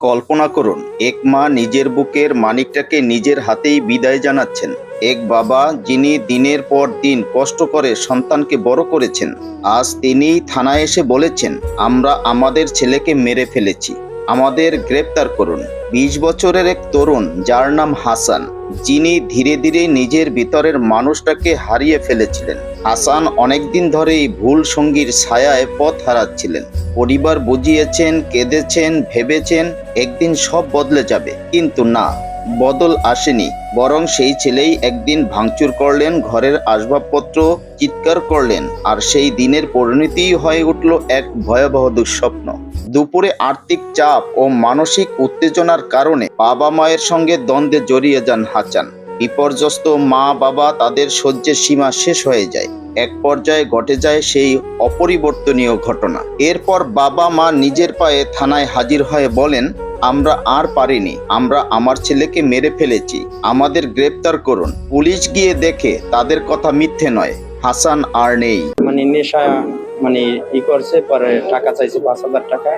কল্পনা করুন, এক মা নিজের বুকের মানিকটাকে নিজের হাতেই বিদায় জানাচ্ছেন। এক বাবা যিনি দিনের পর দিন কষ্ট করে সন্তানকে বড় করেছেন, আজ তিনি থানায় এসে বলেছেন, আমরা আমাদের ছেলেকে মেরে ফেলেছি। আমাদের গ্রেপ্তার করুন। বিশ বছরের এক তরুণ যার নাম হাসান, যিনি ধীরে ধীরে নিজের ভিতরের মানুষটাকে হারিয়ে ফেলেছিলেন। হাসান অনেকদিন ধরেই ভুল সঙ্গীর ছায়ায় পথ হারাচ্ছিলেন। পরিবার বুঝিয়েছেন, কেঁদেছেন, ভেবেছেন, একদিন সব বদলে যাবে। কিন্তু না, বদল আসেনি। বরং সেই ছেলেই একদিন ভাঙচুর করলেন, ঘরের আসবাবপত্র চিৎকার করলেন, আর সেই দিনের পরিণতিই হয়ে উঠল এক ভয়াবহ দুঃস্বপ্ন। দুপুরে আর্থিক চাপ ও মানসিক উত্তেজনার কারণে বাবা মায়ের সঙ্গে দ্বন্দ্বে জড়িয়ে যান হাসান। বিপর্যস্ত মা বাবা তাদের সহ্যের সীমা শেষ হয়ে যায়। এক পর্যায়ে ঘটে যায় সেই অপরিবর্তনীয় ঘটনা। এরপর বাবা মা নিজের পায়ে থানায় হাজির হয়ে বলেন, আমরা আর পারিনি। আমরা আমার ছেলেকে মেরে ফেলেছি। আমাদের গ্রেপ্তার করুন। পুলিশ গিয়ে দেখে তাদের কথা মিথ্যে নয়। হাসান আর নেই। মানে নেশা মানে ই করছে, পরে টাকা চাইছে পাঁচ হাজার টাকা।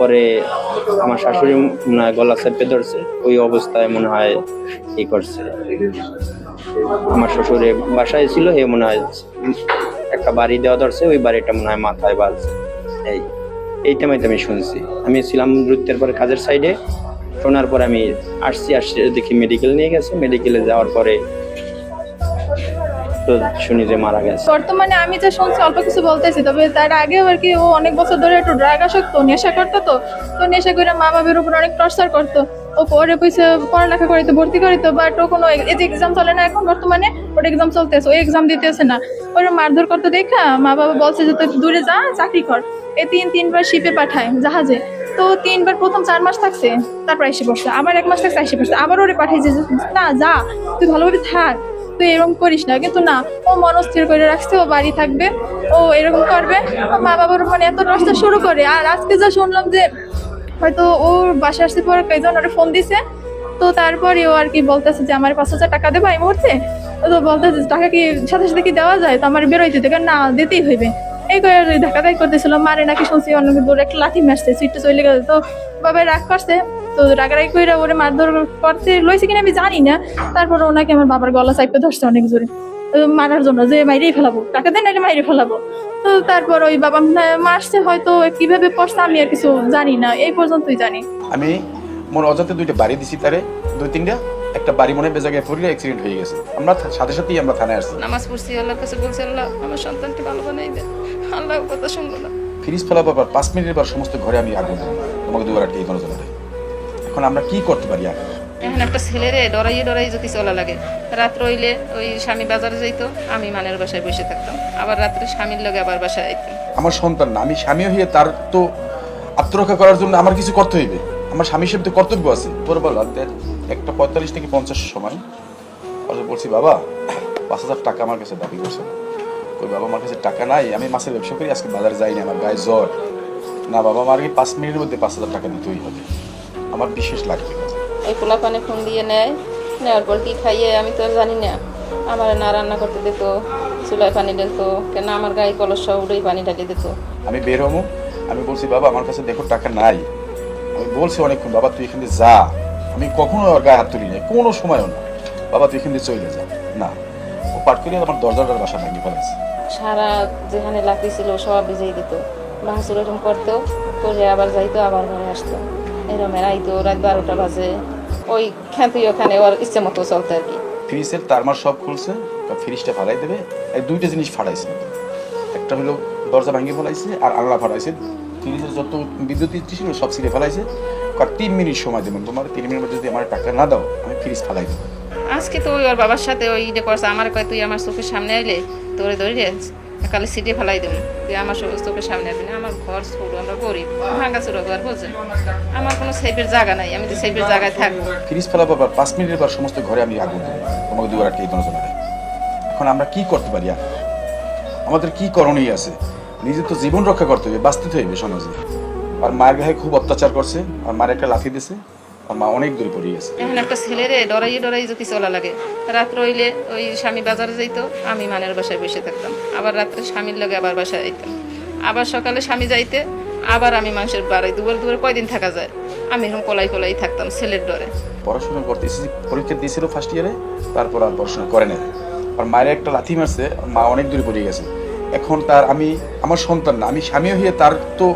পরে আমার শাশুড়ি গলা চেপে ধরছে। ওই অবস্থায় মনে হয় ই করছে। আমার শ্বশুরে বাসায় ছিল হে মনে হয় একটা বাড়ি দেওয়া ধরছে, ওই বাড়িটা মনে হয় মাথায় বাজছে এই এই টাইমে আমি শুনছি। আমি ছিলাম নৃত্যের পরে কাজের সাইডে শোনার পর আমি আসছি আসছি দেখি মেডিকেল নিয়ে গেছে। মেডিকেলে যাওয়ার পরে শুনি যে মারা গেছে। বর্তমানে আমি যে শুনছি, অল্প কিছু বলতেছি, তবে তার আগে আর কি ও অনেক বছর ধরে একটু ড্রাগ আসক্ত, নেশা করতো তো। তো নেশা করে মা বাবার উপর অনেক টর্চার করতো। ও পরে পয়সা পড়ালেখা করিতে ভর্তি করিত বাট ও কোনো এই এক্সাম চলে না, এখন বর্তমানে ওর এক্সাম চলতেছে, ও এক্সাম দিতেছে না। ওর মারধর করতে দেখা মা বাবা বলছে যে, তুই দূরে যা, চাকরি কর। এই তিন, তিনবার শিপে পাঠায় জাহাজে। তো তিনবার প্রথম চার মাস থাকছে, তারপর এসে পড়ছে। আবার এক মাস থাকছে, এসে পড়ছে। আবার ওরে পাঠাইছে না, যা, তুই ভালোভাবে থাক। তুই এরকম করিস না। কিন্তু না, ও মনস্থির করে রাখছে, ও বাড়ি থাকবে, ও এরকম করবে। মা বাবার মানে এত নষ্ট শুরু করে। আর আজকে যা শুনলাম যে, হয়তো ওর বাসা আসতে পরে কয়েকজন ওরা ফোন দিছে। তো তারপরে ও আর কি বলতেছে যে, আমার পাঁচ হাজার টাকা দেবো এই মুহূর্তে? তো বলতেছে, টাকা কি সাথে সাথে কি দেওয়া যায়? তো আমার বেরোইতে কারণ না, দিতেই হইবে। এই করে ধাক্কা ধাক্কি করতেছিল, মারে নাকি শুনছি অন্য দূরে একটা লাঠি মারছে সিটটা চলে গেছে তো বাবা রাগ করছে, তো রাগারাগি করে ওরে মারধর করতে লইছে কিনা আমি জানি না। তারপরে ওনাকে আমার বাবার গলা চাইপে ধরছে অনেক জোরে। মারার জন্য যে মাইরেই ফেলাবো, টাকা দেন এটা মাইরে ফেলাবো। তো তারপর ওই বাবা মারছে হয়তো কীভাবে পড়ছে আমি আর কিছু জানি না, এই পর্যন্তই জানি। আমি মোর অজাতে দুইটা বাড়ি দিছি তারে, দুই তিনটা। একটা বাড়ি মনে বেজাগায় পড়লে অ্যাক্সিডেন্ট হয়ে গেছে। আমরা সাথে সাথেই আমরা থানায় আসছি। নামাজ পড়ছি আল্লাহর কাছে বলছি আল্লাহ আমার সন্তানকে ভালো বানাই দে আল্লাহ কথা শুনলো না। ফ্রিজ ফেলা পর পাঁচ মিনিটের পর সমস্ত ঘরে আমি আগুন দিলাম তোমাকে দুবার আটকে কোনো জন্য এখন আমরা কি করতে পারি আর? এখন একটা ছেলেরে ডরাইয়ে ডরাই যদি চলা লাগে। রাত রইলে ওই স্বামী বাজারে যাইতো আমি মানের বাসায় বসে থাকতাম। আবার রাত্রে স্বামীর লগে আবার বাসায় আইতাম। আমার সন্তান না আমি স্বামী হয়ে তার তো আত্মরক্ষা করার জন্য আমার কিছু করতে হইবে। আমার স্বামী হিসেবে তো কর্তব্য আছে। তোর বল রাতে একটা পঁয়তাল্লিশ থেকে পঞ্চাশ সময় বলছি বাবা পাঁচ হাজার টাকা আমার কাছে দাবি করছে। ওই বাবা আমার কাছে টাকা নাই আমি মাছের ব্যবসা করি আজকে বাজারে যাই না আমার গায়ে জ্বর। না বাবা আমার কি পাঁচ মিনিটের মধ্যে পাঁচ হাজার টাকা দিতেই হবে। আমার বিশেষ লাগবে এই পোলা পানে ফোন দিয়ে নেয় নেওয়ার পর কি খাইয়ে আমি তো জানি না। আমার না রান্না করতে দিত চুলায় পানি ঢেলতো কেন আমার গায়ে কলসা উড়েই পানি ঢালি দিত। আমি বের হব আমি বলছি বাবা আমার কাছে দেখো টাকা নাই। বলছি অনেকক্ষণ বাবা তুই এখানে যা। আমি কখনো ওর গায়ে হাত তুলি নাই কোনো সময়ও না। বাবা তুই এখান থেকে চলে যা। না। ও পাট করে আমার দরজাটার বাসা ভাঙিয়ে ফেলেছে। সারা যেখানে লাকড়ি ছিল সব ভিজেই দিত। ভাঙচুর এরকম করতো করে আবার যাইতো আবার ঘরে আসতো। এরকম আইতো রাত বারোটা বাজে। ওই খ্যাতি ওখানে ওর ইচ্ছে মতো চলতো আর কি। ফ্রিজের তারমার সব খুলছে ফ্রিজটা ফাড়াই দেবে। এই দুইটা জিনিস ফাড়াইছে। একটা হলো দরজা ভাঙিয়ে ফেলাইছে আর আল্লাহ ফাড়াইছে। ফ্রিজের যত বিদ্যুৎ ছিল সব ছিঁড়ে ফেলাইছে। আর তিন মিনিট সময় দেবেন। তোমার তিন মিনিট মধ্যে যদি আমার টাকা না দাও আমি ফ্রিজ ফালাই দেবো। আজকে তো ওই ওর বাবার সাথে ওই ইয়ে করছে। আমার কয় তুই আমার চোখের সামনে আইলে তোরে ধরে কালে সিটে ফেলাই দেবো। তুই আমার চোখের- চোখের সামনে আসবি না। আমার ঘর ছোট আমরা গরিব। ভাঙা চোরা ঘর বোঝেন আমার কোনো সেফের জায়গা নাই। আমি তো সেফের জায়গায় থাকব। ফ্রিজ ফেলা পর পাঁচ মিনিটের পর সমস্ত ঘরে আমি আগুন দেবো তোমাকে দুবার আটকে এখন আমরা কি করতে পারি আর? আমাদের কি করণীয় আছে? নিজের তো জীবন রক্ষা করতে হবে বাঁচতে হইবে সমাজে। আর মায়ের গায়ে খুব অত্যাচার করছে আর মায়ের একটা লাথি দিছে আর মা অনেক দূরে পড়ে গেছে। এখন একটা ছেলেরে ডরাইয়ে ডরাই যদি চলা লাগে রাত রইলে ওই স্বামী বাজারে যাইতো আমি মানের বাসায় বসে থাকতাম। আবার রাত্রে স্বামীর লগে আবার বাসায় আইতাম। আবার সকালে স্বামী যাইতে আবার আমি মানুষের বাড়াই দুবার দুবার কয়দিন থাকা যায়? আমি এরকম কলাই কলাই থাকতাম ছেলের ডরে। পড়াশোনা করতে এসেছি পরীক্ষা দিয়েছিল ফার্স্ট ইয়ারে তারপর আর পড়াশোনা করে নাই। আর মায়ের একটা লাথি মারছে মা অনেক দূরে পড়ে গেছে। এখন তার আমি, আমার সন্তান না, আমি স্বামী হয়ে তার তো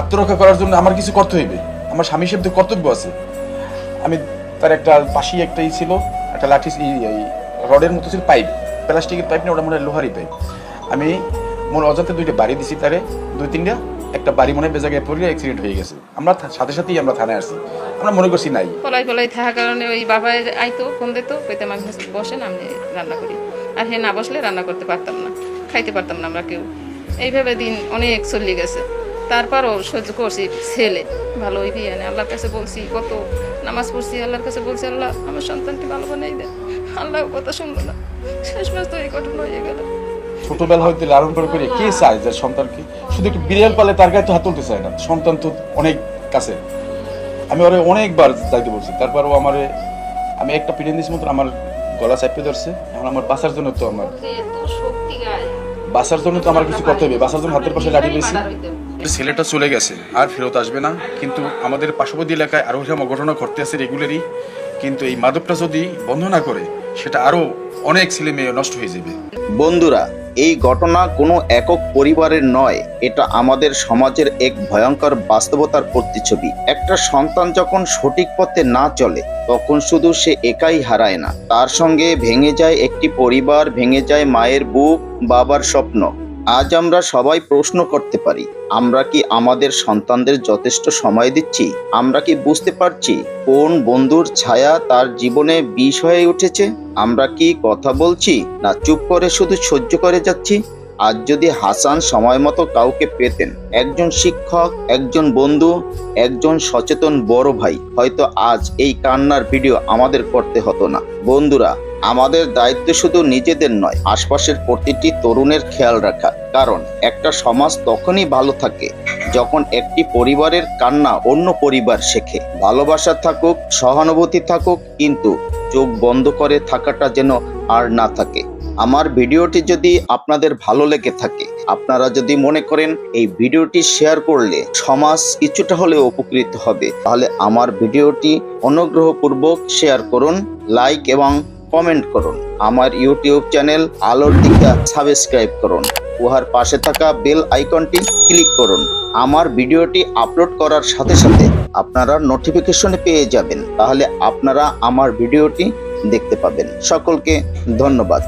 আত্মরক্ষা করার জন্য আমার কিছু করতে হইবে। আমার স্বামী হিসেবে কর্তব্য আছে। আমি তার একটা পাশেই একটা ই ছিল, একটা লাঠি রডের মতো ছিল, পাইপ, প্লাস্টিকের পাইপ না, ওটা মনে হয় লোহারই পাইপ। আমি মনে অজান্তে দুইটা বাড়ি দিছি তারে, দুই তিনটা, একটা বাড়ি মনে হয় বেজাগায় পড়লে অ্যাক্সিডেন্ট হয়ে গেছে। আমরা সাথে সাথেই আমরা থানায় আসছি। আমরা মনে করছি নাই। পলাই পলাই থাকার কারণে ওই বাবা আইতো, ফোন দিত কইতাম আমি বসেন, আমি রান্না করি। আর হে না বসলে রান্না করতে পারতাম না। খাইতে পারতাম না আমরা কেউ। এইভাবে দিন অনেক চলে গেছে। তারপরও সহ্য করছি ছেলে। ভালো হইবি এনে আল্লাহর কাছে বলছি কত নামাজ পড়ছি আল্লাহর কাছে বলছি আল্লাহ আমার সন্তানকে ভালো বানাই দে। আল্লাহ কথা শুনলো না। শেষ মাস তো এই ঘটনা হয়ে গেল। ছোটবেলা হইতে লালন পালন করে কে চায় যে সন্তানকে শুধু একটু বিড়াল পালে তার গায়ে তো হাত তুলতে চায় না। সন্তান তো অনেক কাছে। আমি ওরে অনেকবার যাইতে বলছি। তারপর ও আমারে আমি একটা পিড়েন দিয়েছি মতো আমার গলা চাপে ধরছে। এখন আমার বাঁচার জন্য তো আমার শক্তি গায় বাঁচার জন্য তো আমার কিছু করতে হবে। বাসার জন্য হাতের পাশে গাড়ি পেয়েছি ছেলেটা চলে গেছে আর ফেরত আসবে না। কিন্তু আমাদের পার্শ্ববর্তী এলাকায় আরও এরকম ঘটনা ঘটতে আছে রেগুলারই কিন্তু এই মাদকটা যদি বন্ধ না করে সেটা আরও অনেক ছেলে মেয়ে নষ্ট হয়ে যাবে। বন্ধুরা এই ঘটনা কোনো একক পরিবারের নয়, এটা আমাদের সমাজের এক ভয়ঙ্কর বাস্তবতার প্রতিচ্ছবি। একটা সন্তান যখন সঠিক পথে না চলে, তখন শুধু সে একাই হারায় না। তার সঙ্গে ভেঙে যায় একটি পরিবার, ভেঙে যায় মায়ের বুক, বাবার স্বপ্ন। আজ আমরা সবাই প্রশ্ন করতে পারি, আমরা কি আমাদের সন্তানদের যথেষ্ট সময় দিচ্ছি? আমরা কি বুঝতে পারছি কোন বন্ধুর ছায়া তার জীবনে বিষ হয়ে উঠেছে? আমরা কি কথা বলছি না চুপ করে শুধু সহ্য করে যাচ্ছি? আজ যদি হাসান সময় মতো কাউকে পেতেন, একজন শিক্ষক, একজন বন্ধু, একজন সচেতন বড় ভাই, হয়তো আজ এই কান্নার ভিডিও আমাদের করতে হতো না। বন্ধুরা, আমাদের দায়িত্ব শুধু নিজেদের নয়, আশপাশের প্রতিটি তরুণের খেয়াল রাখা। কারণ, একটা সমাজ তখনই ভালো থাকে যখন একটি পরিবারের কান্না অন্য পরিবার শেখে। ভালোবাসা থাকুক, সহানুভূতি থাকুক, কিন্তু চোখ বন্ধ করে থাকাটা যেন আর না থাকে। আমার ভিডিওটি যদি আপনাদের ভালো লেগে থাকে, আপনারা যদি মনে করেন এই ভিডিওটি শেয়ার করলে সমাজ কিছুটা হলেও উপকৃত হবে, তাহলে আমার ভিডিওটি অনুগ্রহপূর্বক শেয়ার করুন, লাইক এবং কমেন্ট করুন। আমার ইউটিউব চ্যানেল আলোর দিকটা সাবস্ক্রাইব করুন। উহার পাশে থাকা বেল আইকনটি ক্লিক করুন। আমার ভিডিওটি আপলোড করার সাথে সাথে আপনারা নোটিফিকেশনে পেয়ে যাবেন, তাহলে আপনারা আমার ভিডিওটি দেখতে পাবেন। সকলকে ধন্যবাদ।